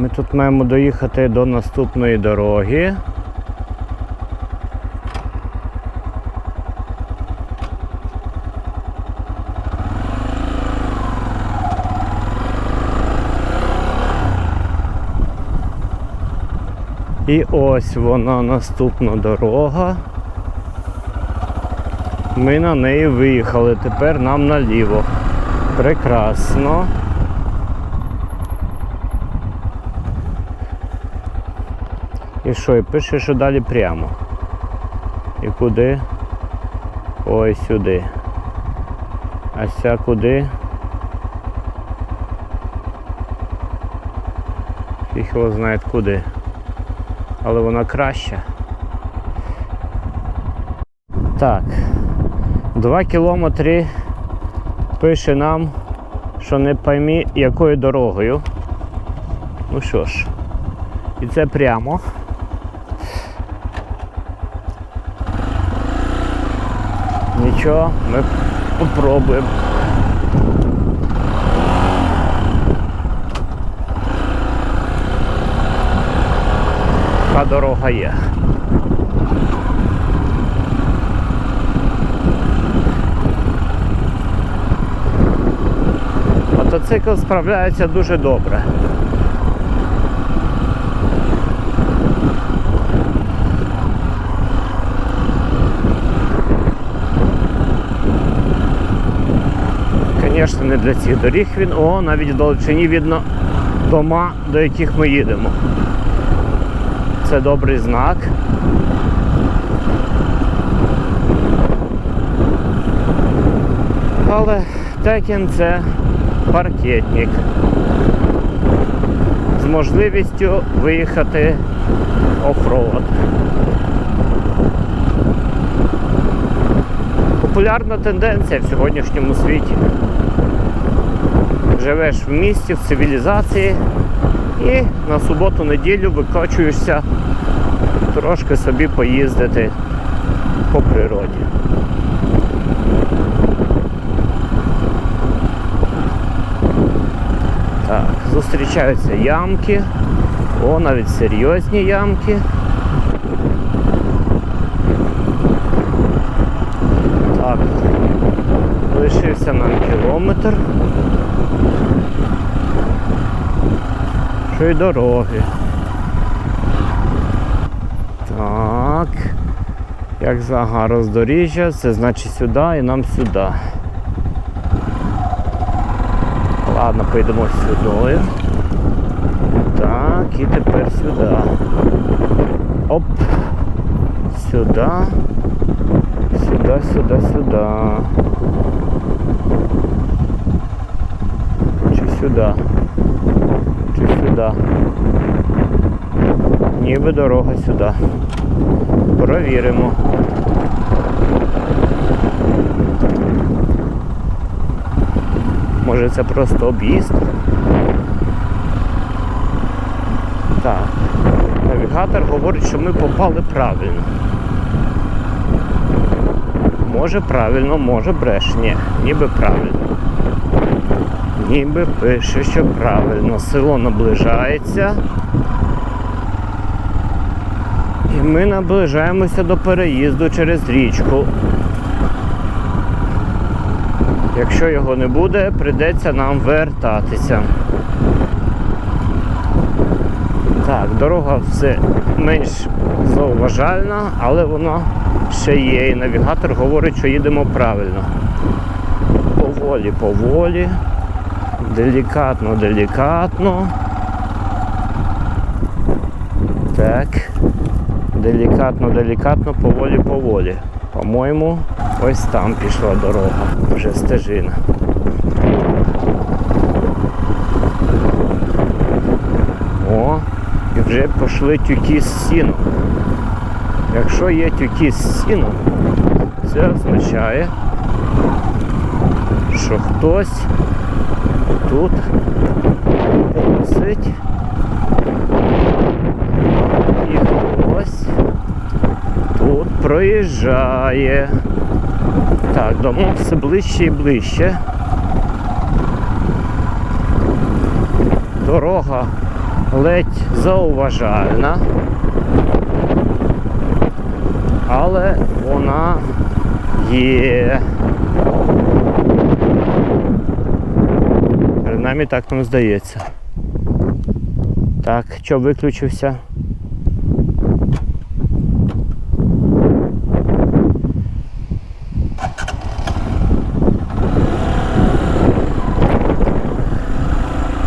Ми тут маємо доїхати до наступної дороги. І ось вона наступна дорога. Ми на неї виїхали. Тепер нам наліво. Прекрасно. І що, і пише, що далі прямо. І куди? Ой, сюди. А ся куди? Фіг його знає куди. Але вона краща. Так. Два кілометри пише нам, що не поймі якою дорогою. Ну що ж, і це прямо. Нічого, ми попробуємо. Така дорога є. Мотоцикл справляється дуже добре. Звісно, не для цих доріг він, о, навіть в далечині видно дома, до яких ми їдемо. Це добрий знак. Але Текен це паркетник з можливістю виїхати оффроуд. Популярна тенденція в сьогоднішньому світі. Живеш в місті, в цивілізації і на суботу-неділю викачуєшся трошки собі поїздити по природі. Так, зустрічаються ямки. О, навіть серйозні ямки. Так, лишився нам кілометр. Що й дороги. Так. Як зага роздоріжжя, це значить сюди і нам сюди. Ладно, поїдемо сюди. Так, і тепер сюди. Оп. Сюди. Сюди, сюди, сюди. Чи сюди? Чи сюди? Ніби дорога сюди. Провіримо. Може це просто об'їзд? Так. Навігатор говорить, що ми попали правильно. Може правильно, може бреш. Ні, ніби правильно. Ніби пише, що правильно. Село наближається. І ми наближаємося до переїзду через річку. Якщо його не буде, прийдеться нам вертатися. Так, дорога все менш зауважальна, але вона ще є. І навігатор говорить, що їдемо правильно. Поволі, поволі, делікатно, делікатно. Так. Делікатно, делікатно, поволі, поволі. По-моєму, ось там пішла дорога, вже стежина. О, і вже пішли тюки з сіном. Якщо є тюки з сіном, це означає, що хтось тут косить і хтось тут проїжджає. Так, домов все ближче і ближче. Дорога ледь зауважальна. Але вона є. Принаймні так нам здається. Так, що виключився?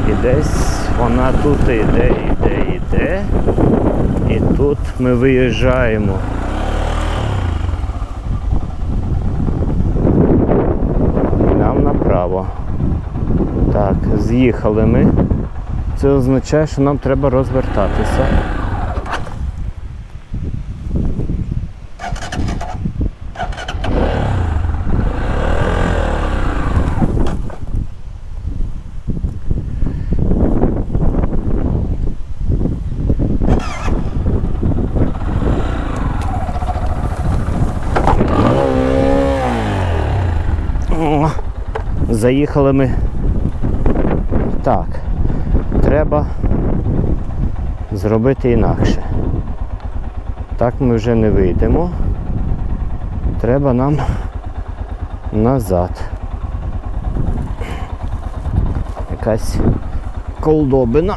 І десь вона тут іде, іде, іде. І тут ми виїжджаємо. Нам направо. Так, з'їхали ми. Це означає, що нам треба розвертатися. Заїхали ми. Так, треба зробити інакше. Так ми вже не вийдемо. Треба нам назад. Якась колдобина.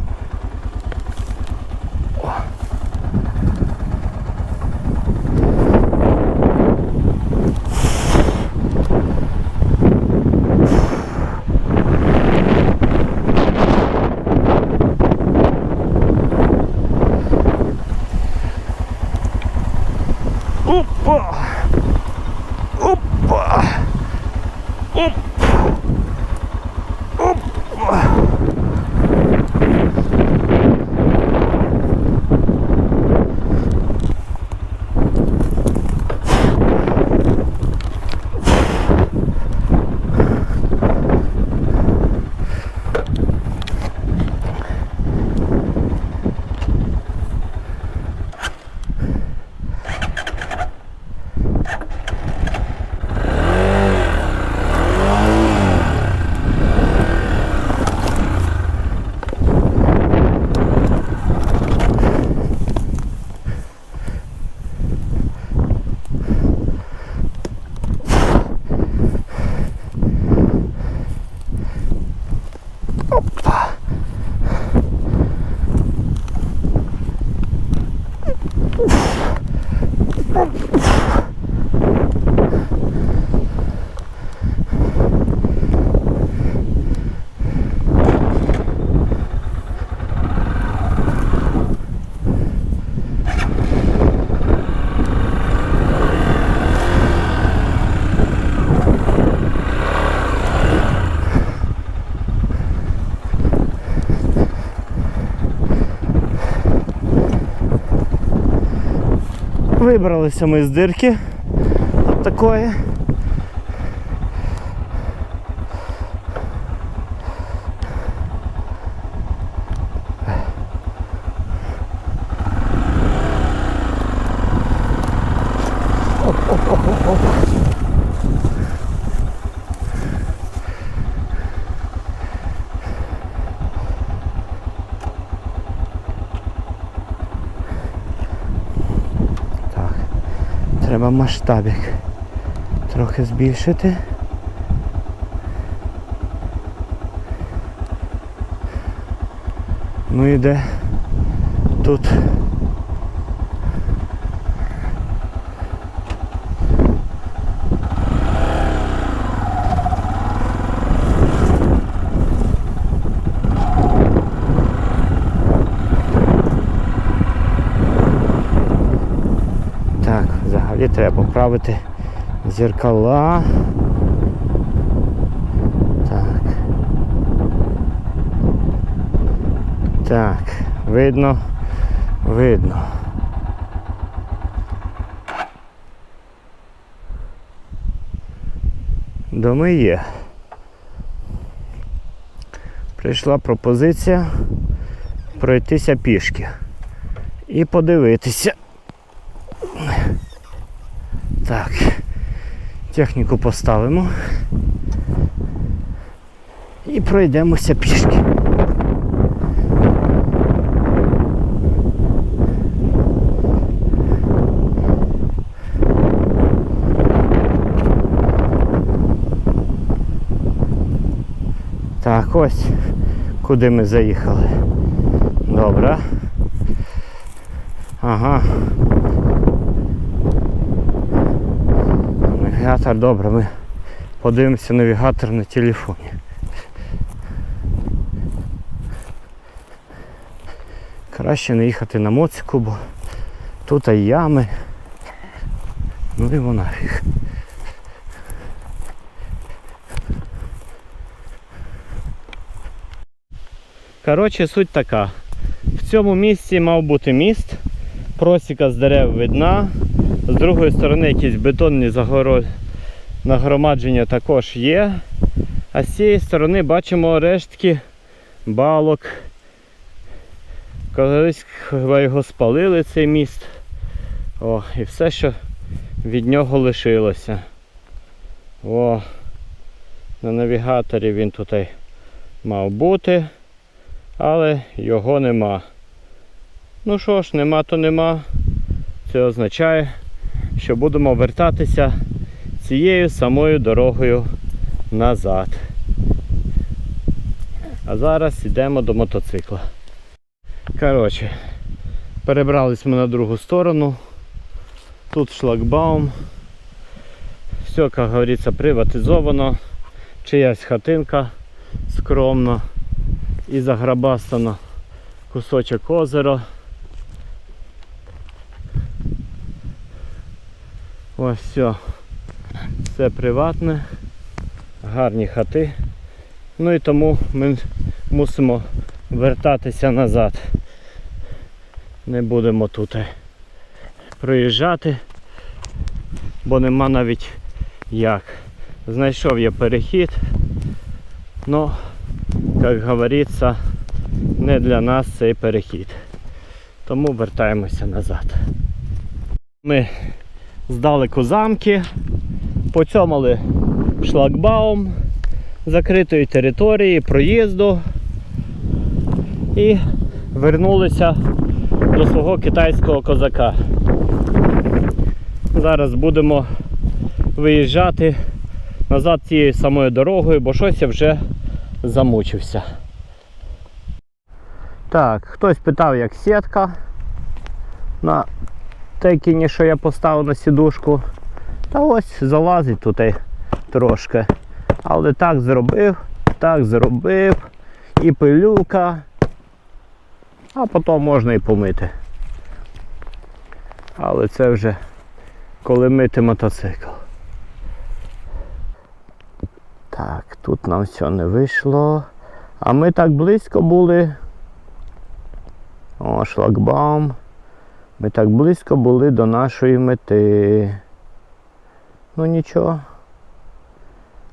Вибралися ми з дирки от такої. Так. Треба масштабик трохи збільшити. Ну і тут Так, взагалі треба поправити зеркала. Так. Так, видно, видно. Доми є. Прийшла пропозиція пройтися пішки і подивитися. Так, техніку поставимо і пройдемося пішки. Так, ось куди ми заїхали. Добре. Ага. Навігатор, добре, ми подивимося навігатор на телефоні. Краще не їхати на моцику, бо тут і ями. Ну і вона нафіг. Коротше, суть така. В цьому місці мав бути міст, просіка з дерев видна, з другої сторони якісь бетонні загоро... нагромадження також є. А з цієї сторони бачимо рештки балок. Колись його спалили цей міст. О, і все, що від нього лишилося. О, на навігаторі він тут мав бути, але його нема. Ну що ж, нема, то нема. Це означає, що будемо вертатися цією самою дорогою назад. А зараз йдемо до мотоцикла. Коротше, перебрались ми на другу сторону. Тут шлагбаум. Все, як говориться, приватизовано. Чиясь хатинка скромно і заграбастано кусочок озера. Ось все. Все приватне, гарні хати. Ну і тому ми мусимо вертатися назад. Не будемо тут проїжджати, бо нема навіть як. Знайшов я перехід, но, як говориться, не для нас цей перехід. Тому вертаємося назад. Ми здалеку замки, поцьомали шлагбаум закритої території, проїзду і вернулися до свого китайського козака. Зараз будемо виїжджати назад цією самою дорогою, бо щось я вже замучився. Так, хтось питав, як сітка на текіні, що я поставив на сідушку. Та ось залазить тут трошки. Але так зробив, так зробив. І пилюка, а потім можна і помити. Але це вже коли мити мотоцикл. Так, тут нам все не вийшло. А ми так близько були. О, шлагбаум. Ми так близько були до нашої мети. Ну нічого.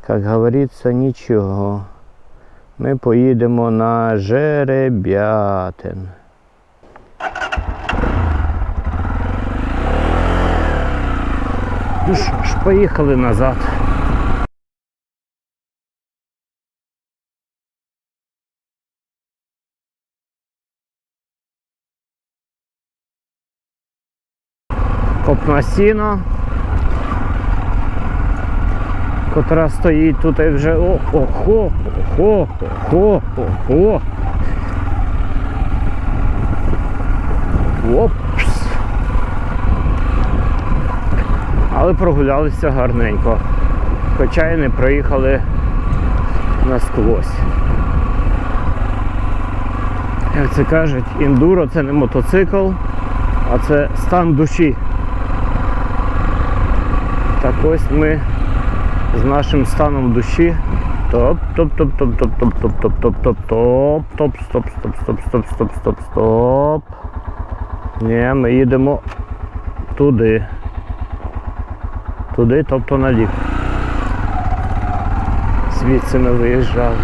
Як говориться, нічого. Ми поїдемо на Жеребятин. Ну що ж, поїхали назад. Копна сіно, котра стоїть тут і вже о, охо, охо, охо, охо. Опс. Але прогулялися гарненько. Хоча й не проїхали насквозь. Як це кажуть, індуро це не мотоцикл, а це стан душі. Ось ми з нашим станом душі. Топ, топ, топ, топ, топ, топ, топ, топ, топ, топ, топ, топ, стоп, стоп, стоп, стоп, стоп, стоп, стоп. Ні, ми їдемо туди. Туди, тобто наліво. Звідси ми виїжджали.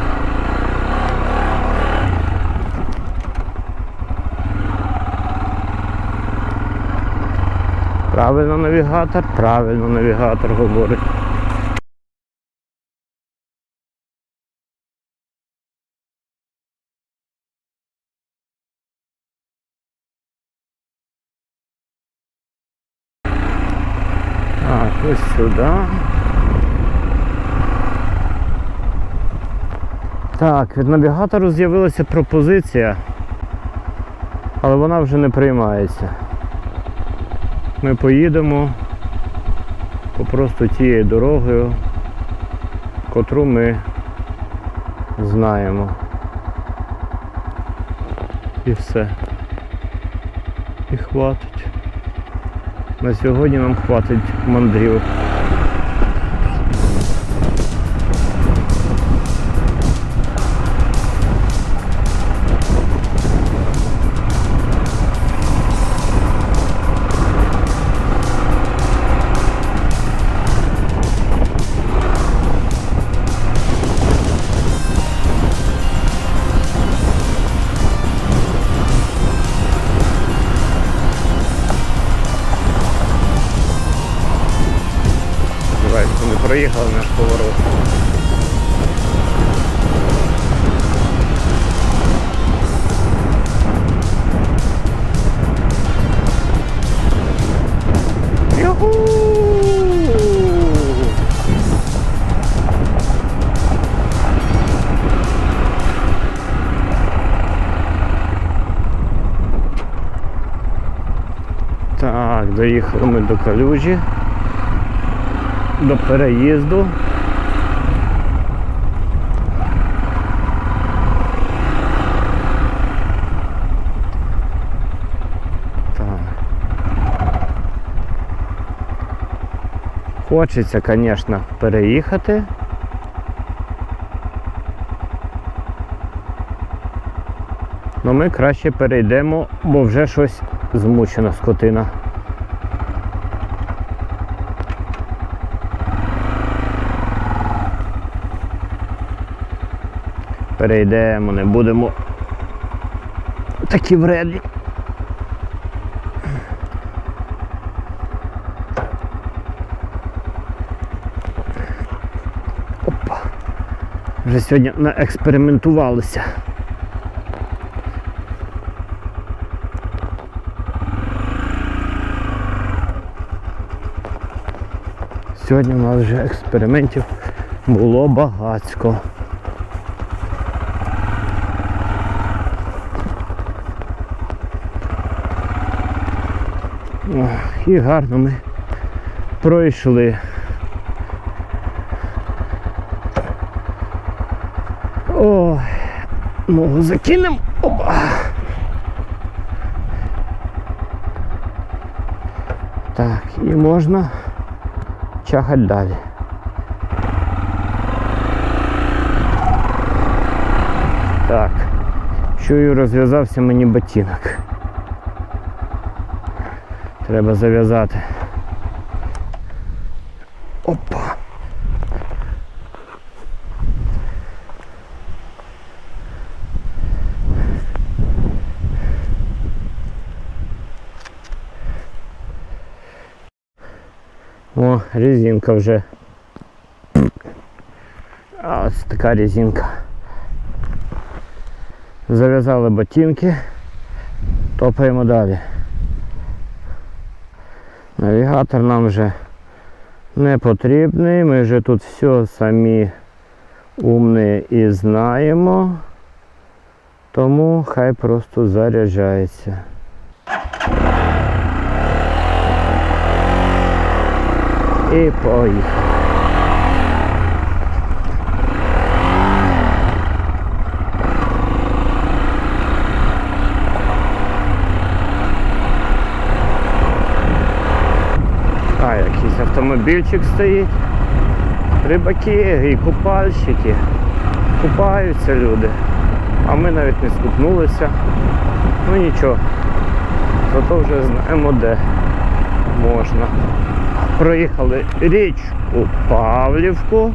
Правильно навігатор, правильно навігатор говорить. Так, ось сюди. Так, від навігатору з'явилася пропозиція, але вона вже не приймається. Ми поїдемо попросту тією дорогою, котру ми знаємо. І все. І хватить. На сьогодні нам хватить мандрівок. Доїхали ми до калюжі до переїзду. Хочеться, звісно, переїхати. Но ми краще перейдемо, бо вже щось змучена скотина. Перейдемо, не будемо такі вредні. Опа. Вже сьогодні наекспериментувалися. Сьогодні у нас вже експериментів було багацько. І гарно ми пройшли. Ой, ногу закинемо. Опа. Так, і можна чахати далі. Так, чую, розв'язався мені ботинок. Треба зав'язати. Опа. О, резинка вже. А ось така резинка. Зав'язали ботинки, топаємо далі. Навігатор нам вже не потрібний, ми вже тут все самі умні і знаємо, тому хай просто заряджається. І поїхав. А, якийсь автомобільчик стоїть. Рибаки і купальщики. Купаються люди. А ми навіть не скупнулися. Ну нічого. Зато вже знаємо де можна. Проїхали річку Павлівку.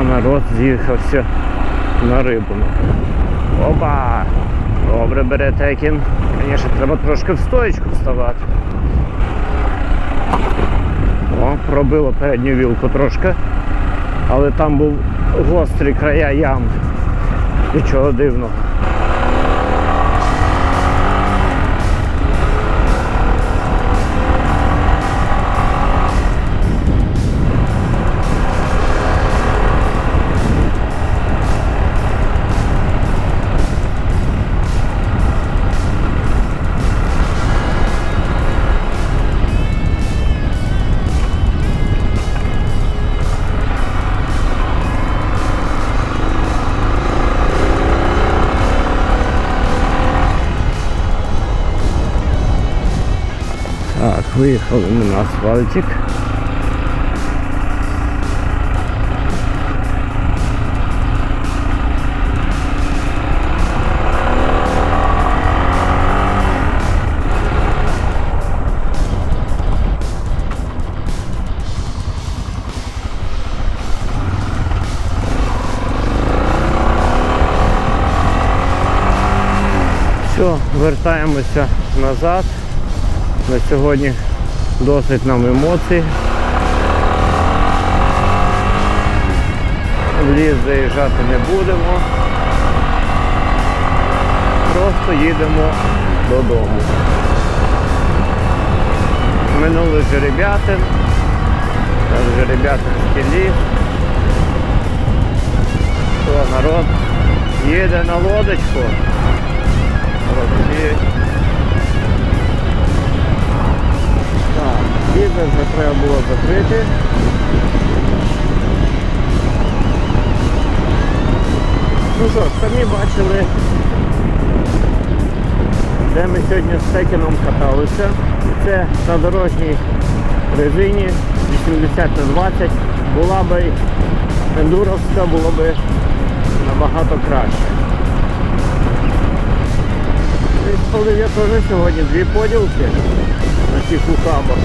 А народ з'їхався на рибу. Опа! Добре бере текін. Звісно, треба трошки в стоечку вставати. О, пробило передню вілку трошки, але там був гострий края ям. Нічого дивного. Виїхали ми на асфальтик. Все, вертаємося назад. На сьогодні досить нам емоцій. В ліс заїжджати не будемо. Просто їдемо додому. Минули жеребятин. Жеребятинський ліс. Що, народ їде на лодочку. Молодці. Бізнес вже треба було закрити. Ну що ж, самі бачили, де ми сьогодні з Текіном каталися. Це на дорожній резині 80 на 20 була би ендуровська, було би набагато краще. І я теж сьогодні дві поділки цих ухабах.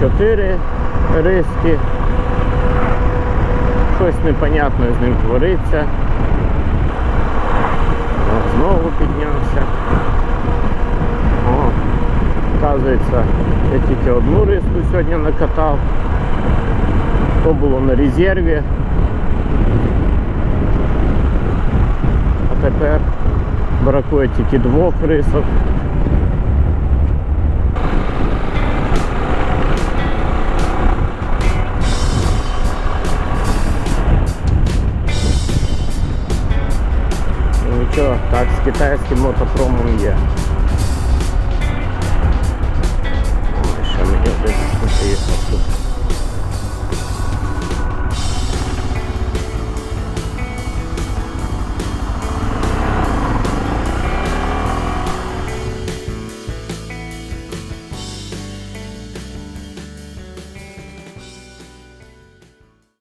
4 риски. Щось непонятне з ним твориться. О, знову піднявся. О, Оказується, я тільки одну риску сьогодні накатав. То було на резерві. А тепер бракує тільки двох рисок. Нічого, так з китайським мотопромом є.